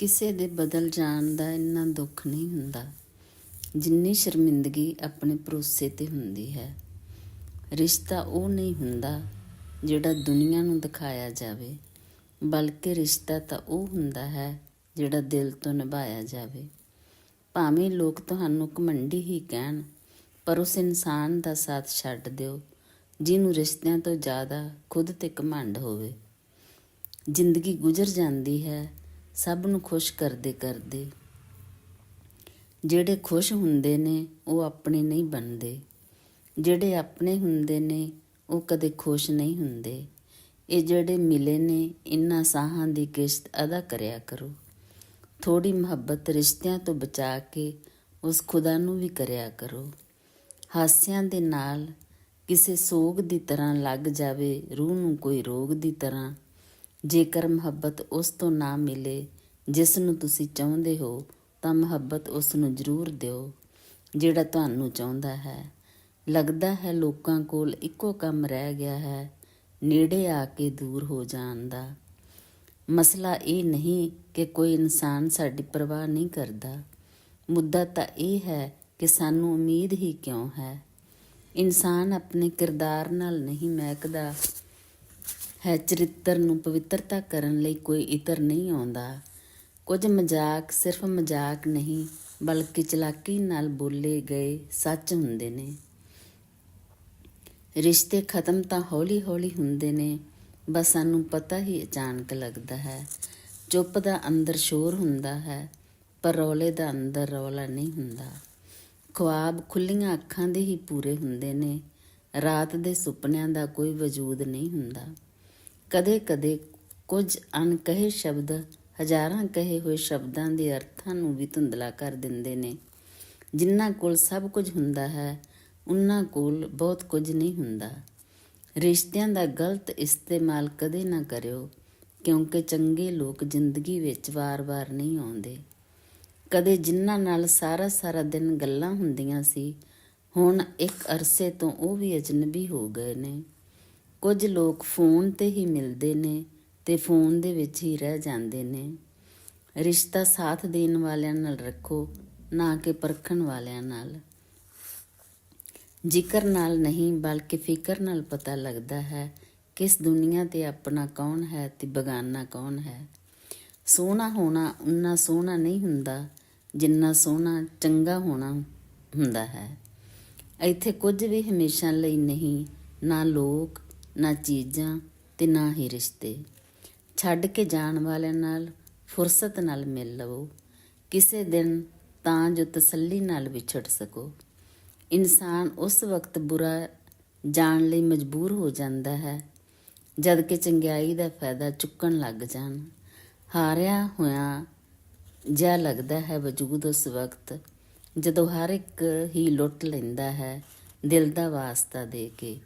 ਕਿਸੇ ਦੇ ਬਦਲ ਜਾਣ ਦਾ ਇੰਨਾ ਦੁੱਖ ਨਹੀਂ ਹੁੰਦਾ। ਜਿੰਨੀ ਸ਼ਰਮਿੰਦਗੀ ਆਪਣੇ ਭਰੋਸੇ ਤੇ ਹੁੰਦੀ ਹੈ। ਰਿਸ਼ਤਾ ਉਹ ਨਹੀਂ ਹੁੰਦਾ ਜਿਹੜਾ ਦੁਨੀਆ ਨੂੰ ਦਿਖਾਇਆ ਜਾਵੇ, ਬਲਕਿ ਰਿਸ਼ਤਾ ਤਾਂ ਉਹ ਹੁੰਦਾ ਹੈ ਜਿਹੜਾ ਦਿਲ ਤੋਂ ਨਿਭਾਇਆ ਜਾਵੇ। ਭਾਵੇਂ ਲੋਕ ਤੁਹਾਨੂੰ ਘਮੰਡੀ ਹੀ ਕਹਿਣ, ਪਰ ਉਸ ਇਨਸਾਨ ਦਾ ਸਾਥ ਛੱਡ ਦਿਓ, ਜਿਹਨੂੰ ਰਿਸ਼ਤਿਆਂ ਤੋਂ ਜ਼ਿਆਦਾ ਖੁਦ ਤੇ ਘਮੰਡ ਹੋਵੇ। ਜ਼ਿੰਦਗੀ ਗੁਜ਼ਰ ਜਾਂਦੀ ਹੈ ਸਭ ਨੂੰ ਖੁਸ਼ ਕਰਦੇ ਕਰਦੇ। ਜਿਹੜੇ ਖੁਸ਼ ਹੁੰਦੇ ਨੇ, ਉਹ ਆਪਣੇ ਨਹੀਂ ਬਣਦੇ। ਜਿਹੜੇ ਆਪਣੇ ਹੁੰਦੇ ਨੇ, ਉਹ ਕਦੇ ਖੁਸ਼ ਨਹੀਂ ਹੁੰਦੇ। ਇਹ ਜਿਹੜੇ ਮਿਲੇ ਨੇ, ਇਨ੍ਹਾਂ ਸਾਹਾਂ ਦੀ ਕਿਸ਼ਤ ਅਦਾ ਕਰਿਆ ਕਰੋ। ਥੋੜੀ ਮੁਹੱਬਤ ਰਿਸ਼ਤਿਆਂ ਤੋਂ ਬਚਾ ਕੇ ਉਸ ਖੁਦਾ ਨੂੰ ਵੀ ਕਰਿਆ ਕਰੋ। ਹਾਸਿਆਂ ਦੇ ਨਾਲ ਕਿਸੇ ਸੋਗ ਦੀ ਤਰ੍ਹਾਂ ਲੱਗ ਜਾਵੇ, ਰੂਹ ਨੂੰ ਕੋਈ ਰੋਗ ਦੀ ਤਰ੍ਹਾਂ ਜੇਕਰ ਮੁਹੱਬਤ ਉਸ ਤੋਂ ਨਾ ਮਿਲੇ, ਜਿਸ ਨੂੰ ਤੁਸੀਂ ਚਾਹੁੰਦੇ ਹੋ, ਤਾਂ ਮੁਹੱਬਤ ਉਸ ਨੂੰ ਜ਼ਰੂਰ ਦਿਓ, ਜਿਹੜਾ ਤੁਹਾਨੂੰ ਚਾਹੁੰਦਾ ਹੈ। ਲੱਗਦਾ ਹੈ ਲੋਕਾਂ ਕੋਲ ਇੱਕੋ ਕੰਮ ਰਹਿ ਗਿਆ ਹੈ, ਨੇੜੇ ਆ ਕੇ ਦੂਰ ਹੋ ਜਾਣ ਦਾ। ਮਸਲਾ ਇਹ ਨਹੀਂ ਕਿ ਕੋਈ ਇਨਸਾਨ ਸਾਡੀ ਪਰਵਾਹ ਨਹੀਂ ਕਰਦਾ। ਮੁੱਦਾ ਤਾਂ ਇਹ ਹੈ ਕਿ ਸਾਨੂੰ ਉਮੀਦ ਹੀ ਕਿਉਂ ਹੈ? ਇਨਸਾਨ ਆਪਣੇ ਕਿਰਦਾਰ ਨਾਲ ਨਹੀਂ ਮਹਿਕਦਾ ਹੈ ਚਰਿੱਤਰ ਨੂੰ ਪਵਿੱਤਰਤਾ ਕਰਨ ਲਈ ਕੋਈ ਇਤਰ ਨਹੀਂ ਆਉਂਦਾ। ਕੁਝ ਮਜ਼ਾਕ ਸਿਰਫ ਮਜ਼ਾਕ ਨਹੀਂ, ਬਲਕਿ ਚਲਾਕੀ ਨਾਲ ਬੋਲੇ ਗਏ ਸੱਚ ਹੁੰਦੇ ਨੇ। ਰਿਸ਼ਤੇ ਖਤਮ ਤਾਂ ਹੌਲੀ-ਹੌਲੀ ਹੁੰਦੇ ਨੇ, ਬਸ ਸਾਨੂੰ ਪਤਾ ਹੀ ਅਚਾਨਕ ਲੱਗਦਾ ਹੈ। ਚੁੱਪ ਦਾ ਅੰਦਰ ਸ਼ੋਰ ਹੁੰਦਾ ਹੈ, ਪਰ ਰੌਲੇ ਦਾ ਅੰਦਰ ਰੌਲਾ ਨਹੀਂ ਹੁੰਦਾ। ਖੁਆਬ ਖੁੱਲੀਆਂ ਅੱਖਾਂ ਦੇ ਹੀ ਪੂਰੇ ਹੁੰਦੇ ਨੇ, ਰਾਤ ਦੇ ਸੁਪਨਿਆਂ ਦਾ ਕੋਈ ਵਜੂਦ ਨਹੀਂ ਹੁੰਦਾ। ਕਦੇ-ਕਦੇ ਕੁਝ ਅਣਕਹੇ ਸ਼ਬਦ, ਹਜ਼ਾਰਾਂ ਕਹੇ ਹੋਏ ਸ਼ਬਦਾਂ ਦੇ ਅਰਥਾਂ ਨੂੰ ਵੀ ਧੁੰਦਲਾ ਕਰ ਦਿੰਦੇ ਨੇ। ਜਿਨ੍ਹਾਂ ਕੋਲ ਸਭ ਕੁਝ ਹੁੰਦਾ ਹੈ ਉਹਨਾਂ ਕੋਲ ਬਹੁਤ ਕੁਝ ਨਹੀਂ ਹੁੰਦਾ। ਰਿਸ਼ਤਿਆਂ ਦਾ ਗਲਤ ਇਸਤੇਮਾਲ ਕਦੇ ਨਾ ਕਰਿਓ, ਕਿਉਂਕਿ ਚੰਗੇ ਲੋਕ ਜ਼ਿੰਦਗੀ ਵਿੱਚ ਵਾਰ-ਵਾਰ ਨਹੀਂ ਆਉਂਦੇ। ਕਦੇ ਜਿਨ੍ਹਾਂ ਨਾਲ ਸਾਰਾ ਸਾਰਾ ਦਿਨ ਗੱਲਾਂ ਹੁੰਦੀਆਂ ਸੀ, ਹੁਣ ਇੱਕ ਅਰਸੇ ਤੋਂ ਉਹ ਵੀ ਅਜਨਬੀ ਹੋ ਗਏ ਨੇ। ਕੁਝ ਲੋਕ ਫੋਨ ਤੇ ਹੀ ਮਿਲਦੇ ਨੇ ਤੇ ਫੋਨ ਦੇ ਵਿੱਚ ਹੀ ਰਹਿ ਜਾਂਦੇ ਨੇ। ਰਿਸ਼ਤਾ ਸਾਥ ਦੇਣ ਵਾਲਿਆਂ ਨਾਲ ਰੱਖੋ, ਨਾ ਕਿ ਪਰਖਣ ਵਾਲਿਆਂ ਨਾਲ। ਜ਼ਿਕਰ ਨਾਲ ਨਹੀਂ, ਬਲਕਿ ਫਿਕਰ ਨਾਲ ਪਤਾ ਲੱਗਦਾ ਹੈ ਕਿਸ ਦੁਨੀਆ ਤੇ ਆਪਣਾ ਕੌਣ ਹੈ ਤੇ ਬਗਾਨਾ ਕੌਣ ਹੈ। ਸੋਹਣਾ ਹੋਣਾ ਉਨਾ ਸੋਹਣਾ ਨਹੀਂ ਹੁੰਦਾ, ਜਿੰਨਾ ਸੋਹਣਾ ਚੰਗਾ ਹੋਣਾ ਹੁੰਦਾ ਹੈ। ਇੱਥੇ ਕੁਝ ਵੀ ਹਮੇਸ਼ਾ ਲਈ ਨਹੀਂ, ਨਾ ਲੋਕ ਨਾ ਚੀਜ਼ਾਂ ਤੇ ਨਾ ਹੀ ਰਿਸ਼ਤੇ। ਛੱਡ ਕੇ ਜਾਣ ਵਾਲਿਆਂ ਨਾਲ ਫੁਰਸਤ ਨਾਲ ਮਿਲ ਲਵੋ। ਕਿਸੇ ਦਿਨ ਤਾਂ ਜੋ ਤਸੱਲੀ ਨਾਲ ਵਿਛੜ ਸਕੋ। ਇਨਸਾਨ ਉਸ ਵਕਤ ਬੁਰਾ ਜਾਣ ਲਈ ਮਜਬੂਰ ਹੋ ਜਾਂਦਾ ਹੈ, ਜਦ ਕਿ ਚੰਗਿਆਈ ਦਾ ਫਾਇਦਾ ਚੁੱਕਣ ਲੱਗ ਜਾਣ। ਹਾਰਿਆ ਹੋਇਆ ਜਿਹਾ ਲੱਗਦਾ ਹੈ ਵਜੂਦ ਉਸ ਵਕਤ, ਜਦੋਂ ਹਰ ਇੱਕ ਹੀ ਲੁੱਟ ਲੈਂਦਾ ਹੈ ਦਿਲ ਦਾ ਵਾਸਤਾ ਦੇ ਕੇ।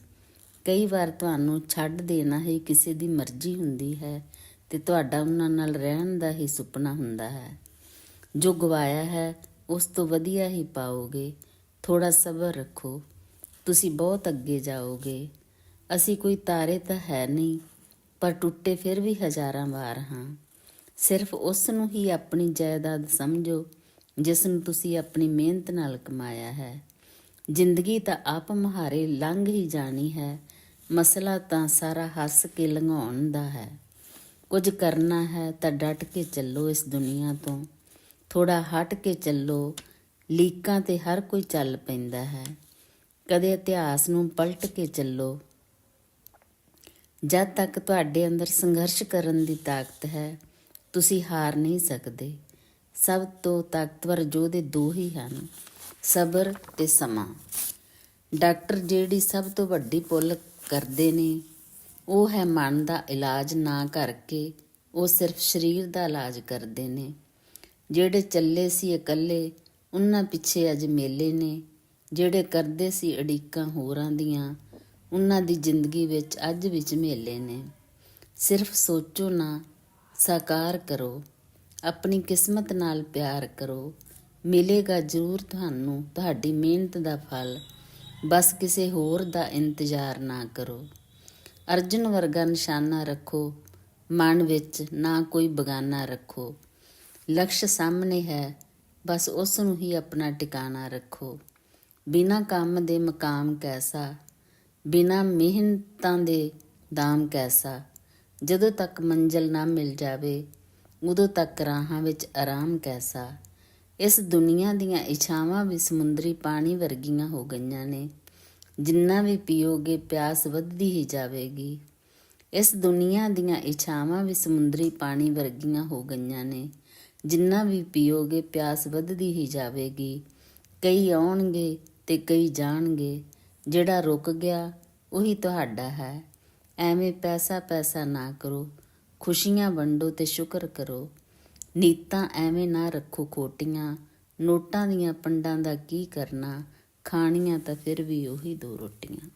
ਕਈ ਵਾਰ ਤੁਹਾਨੂੰ ਛੱਡ ਦੇਣਾ ਹੀ ਕਿਸੇ ਦੀ ਮਰਜ਼ੀ ਹੁੰਦੀ ਹੈ ਤੇ ਤੁਹਾਡਾ ਉਹਨਾਂ ਨਾਲ ਰਹਿਣ ਦਾ ਹੀ ਸੁਪਨਾ ਹੁੰਦਾ ਹੈ। ਜੋ ਗਵਾਇਆ ਹੈ, ਉਸ ਤੋਂ ਵਧੀਆ ਹੀ ਪਾਓਗੇ। ਥੋੜਾ ਸਬਰ ਰੱਖੋ। ਤੁਸੀਂ ਬਹੁਤ ਅੱਗੇ ਜਾਓਗੇ। ਅਸੀਂ ਕੋਈ ਤਾਰੇ ਤਾਂ ਹੈ ਨਹੀਂ, ਪਰ ਟੁੱਟੇ ਫਿਰ ਵੀ ਹਜ਼ਾਰਾਂ ਵਾਰ ਹਾਂ। ਸਿਰਫ ਉਸ ਨੂੰ ਹੀ ਆਪਣੀ ਜਾਇਦਾਦ ਸਮਝੋ, ਜਿਸ ਨੂੰ ਤੁਸੀਂ ਆਪਣੀ ਮਿਹਨਤ ਨਾਲ ਕਮਾਇਆ ਹੈ। ਜ਼ਿੰਦਗੀ ਤਾਂ ਆਪ ਮਹਾਰੇ ਲੰਘ ਹੀ ਜਾਣੀ ਹੈ ਮਸਲਾ ਤਾਂ ਸਾਰਾ ਹੱਸ ਕੇ ਲੰਘਾਉਣ ਦਾ ਹੈ। ਕੁਝ ਕਰਨਾ ਹੈ ਤਾਂ ਡਟ ਕੇ ਚੱਲੋ ਇਸ ਦੁਨੀਆ ਤੋਂ। ਥੋੜਾ ਹਟ ਕੇ ਚੱਲੋ, ਲੀਕਾਂ ਤੇ ਹਰ ਕੋਈ ਚੱਲ ਪੈਂਦਾ ਹੈ। ਕਦੇ ਇਤਿਹਾਸ ਨੂੰ ਪਲਟ ਕੇ ਚੱਲੋ। ਜਦ ਤੱਕ ਤੁਹਾਡੇ ਅੰਦਰ ਸੰਘਰਸ਼ ਕਰਨ ਦੀ ਤਾਕਤ ਹੈ, ਤੁਸੀਂ ਹਾਰ ਨਹੀਂ ਸਕਦੇ। ਸਭ ਤੋਂ ਤਾਕਤਵਰ ਯੋਧੇ ਦੋ ਹੀ ਹਨ, ਸਬਰ ਤੇ ਸਮਾਂ। ਡਾਕਟਰ ਜਿਹੜੀ ਸਭ ਤੋਂ ਵੱਡੀ ਭੁੱਲ ਕਰਦੇ ਨੇ। ਉਹ ਹੈ ਮਨ ਦਾ ਇਲਾਜ ਨਾ ਕਰਕੇ ਉਹ ਸਿਰਫ ਸਰੀਰ ਦਾ ਇਲਾਜ ਕਰਦੇ ਨੇ। ਜਿਹੜੇ ਚੱਲੇ ਸੀ ਇਕੱਲੇ, ਉਹਨਾਂ ਪਿੱਛੇ ਅੱਜ ਮੇਲੇ ਨੇ। ਜਿਹੜੇ ਕਰਦੇ ਸੀ ਅੜੀਕਾਂ ਹੋਰਾਂ ਦੀਆਂ, ਉਹਨਾਂ ਦੀ ਜ਼ਿੰਦਗੀ ਵਿੱਚ ਅੱਜ ਵਿੱਚ ਮੇਲੇ ਨੇ। ਸਿਰਫ ਸੋਚੋ ਨਾ, ਸਾਕਾਰ ਕਰੋ। ਆਪਣੀ ਕਿਸਮਤ ਨਾਲ ਪਿਆਰ ਕਰੋ। ਮਿਲੇਗਾ ਜ਼ਰੂਰ ਤੁਹਾਨੂੰ, ਤੁਹਾਡੀ ਮਿਹਨਤ ਦਾ ਫਲ। ਬਸ ਕਿਸੇ ਹੋਰ ਦਾ ਇੰਤਜ਼ਾਰ ਨਾ ਕਰੋ। ਅਰਜਨ ਵਰਗਾ ਨਿਸ਼ਾਨਾ ਰੱਖੋ। ਮਨ ਵਿੱਚ ਨਾ ਕੋਈ ਬਗਾਨਾ ਰੱਖੋ। ਲਕਸ਼ ਸਾਹਮਣੇ ਹੈ। ਬਸ ਉਸ ਨੂੰ ਹੀ ਆਪਣਾ ਟਿਕਾਣਾ ਰੱਖੋ। ਬਿਨਾ ਕੰਮ ਦੇ ਮਕਾਮ ਕੈਸਾ? ਬਿਨਾ ਮਿਹਨਤਾਂ ਦੇ ਦਾਮ ਕੈਸਾ? ਜਦੋਂ ਤੱਕ ਮੰਜ਼ਲ ਨਾ ਮਿਲ ਜਾਵੇ, ਉਦੋਂ ਤੱਕ ਰਾਹਾਂ ਵਿੱਚ ਆਰਾਮ ਕੈਸਾ? ਇਸ ਦੁਨੀਆ ਦੀਆਂ ਇਛਾਵਾਂ ਵੀ ਸਮੁੰਦਰੀ ਪਾਣੀ ਵਰਗੀਆਂ ਹੋ ਗਈਆਂ ਨੇ। ਜਿੰਨਾ ਵੀ ਪੀਓਗੇ, ਪਿਆਸ ਵੱਧਦੀ ਹੀ ਜਾਵੇਗੀ। ਇਸ ਦੁਨੀਆ ਦੀਆਂ ਇਛਾਵਾਂ ਵੀ ਸਮੁੰਦਰੀ ਪਾਣੀ ਵਰਗੀਆਂ ਹੋ ਗਈਆਂ ਨੇ। ਜਿੰਨਾ ਵੀ ਪੀਓਗੇ, ਪਿਆਸ ਵੱਧਦੀ ਹੀ ਜਾਵੇਗੀ। ਕਈ ਆਉਣਗੇ ਤੇ ਕਈ ਜਾਣਗੇ। ਜਿਹੜਾ ਰੁਕ ਗਿਆ, ਉਹੀ ਤੁਹਾਡਾ ਹੈ। ਐਵੇਂ ਪੈਸਾ ਪੈਸਾ ਨਾ ਕਰੋ। ਖੁਸ਼ੀਆਂ ਵੰਡੋ ਤੇ ਸ਼ੁਕਰ ਕਰੋ। ਨੀਤਾਂ ਐਵੇਂ ਨਾ ਰੱਖੋ ਖੋਟੀਆਂ, ਨੋਟਾਂ ਦੀਆਂ ਪੰਡਾਂ ਦਾ ਕੀ ਕਰਨਾ, ਖਾਣੀਆਂ ਤਾਂ ਫਿਰ ਵੀ ਉਹੀ ਦੋ ਰੋਟੀਆਂ।